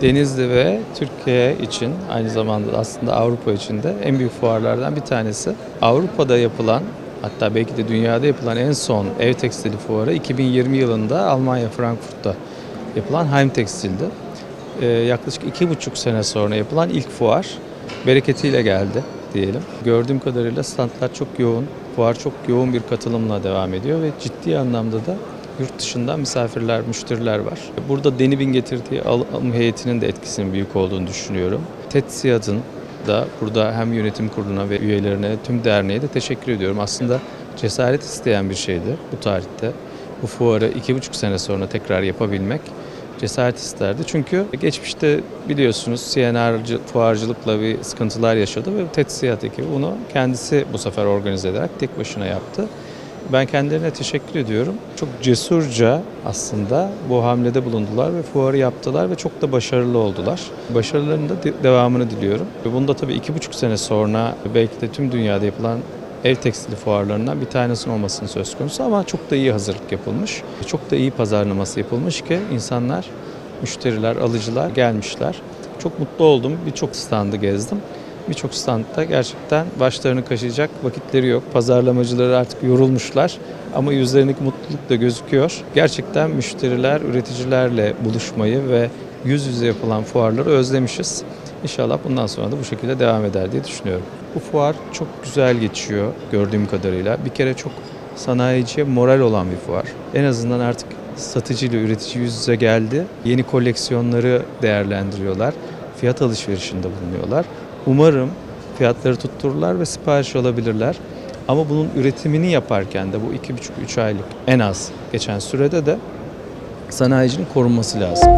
Denizli ve Türkiye için aynı zamanda aslında Avrupa için de en büyük fuarlardan bir tanesi. Avrupa'da yapılan hatta belki de dünyada yapılan en son ev tekstili fuarı 2020 yılında Almanya Frankfurt'ta yapılan Heim Tekstil'di. Ee, yaklaşık iki buçuk sene sonra yapılan ilk fuar bereketiyle geldi diyelim. Gördüğüm kadarıyla standlar çok yoğun, fuar çok yoğun bir katılımla devam ediyor ve ciddi anlamda da yurt dışından misafirler, müşteriler var. Burada Denib'in getirdiği alım heyetinin de etkisinin büyük olduğunu düşünüyorum. TETSİAD'ın da burada hem yönetim kuruluna ve üyelerine, tüm derneğe de teşekkür ediyorum. Aslında cesaret isteyen bir şeydi bu tarihte. Bu fuarı iki buçuk sene sonra tekrar yapabilmek cesaret isterdi. Çünkü geçmişte biliyorsunuz CNR'cı fuarcılıkla bir sıkıntılar yaşadı ve TETSİAD ekibi bunu kendisi bu sefer organize ederek tek başına yaptı. Ben kendilerine teşekkür ediyorum. Çok cesurca aslında bu hamlede bulundular ve fuarı yaptılar ve çok da başarılı oldular. Başarılarının da de- devamını diliyorum. Ve bunu da tabii iki buçuk sene sonra belki de tüm dünyada yapılan ev tekstili fuarlarından bir tanesinin olmasının söz konusu ama çok da iyi hazırlık yapılmış. Çok da iyi pazarlaması yapılmış ki insanlar, müşteriler, alıcılar gelmişler. Çok mutlu oldum. Birçok standı gezdim. Birçok standta gerçekten başlarını kaşıyacak vakitleri yok. Pazarlamacıları artık yorulmuşlar ama yüzlerindeki mutluluk da gözüküyor. Gerçekten müşteriler, üreticilerle buluşmayı ve yüz yüze yapılan fuarları özlemişiz. İnşallah bundan sonra da bu şekilde devam eder diye düşünüyorum. Bu fuar çok güzel geçiyor gördüğüm kadarıyla. Bir kere çok sanayiciye moral olan bir fuar. En azından artık satıcı ile üretici yüz yüze geldi. Yeni koleksiyonları değerlendiriyorlar. Fiyat alışverişinde bulunuyorlar. Umarım fiyatları tuttururlar ve sipariş alabilirler. Ama bunun üretimini yaparken de bu iki buçuk üç aylık en az geçen sürede de sanayicinin korunması lazım.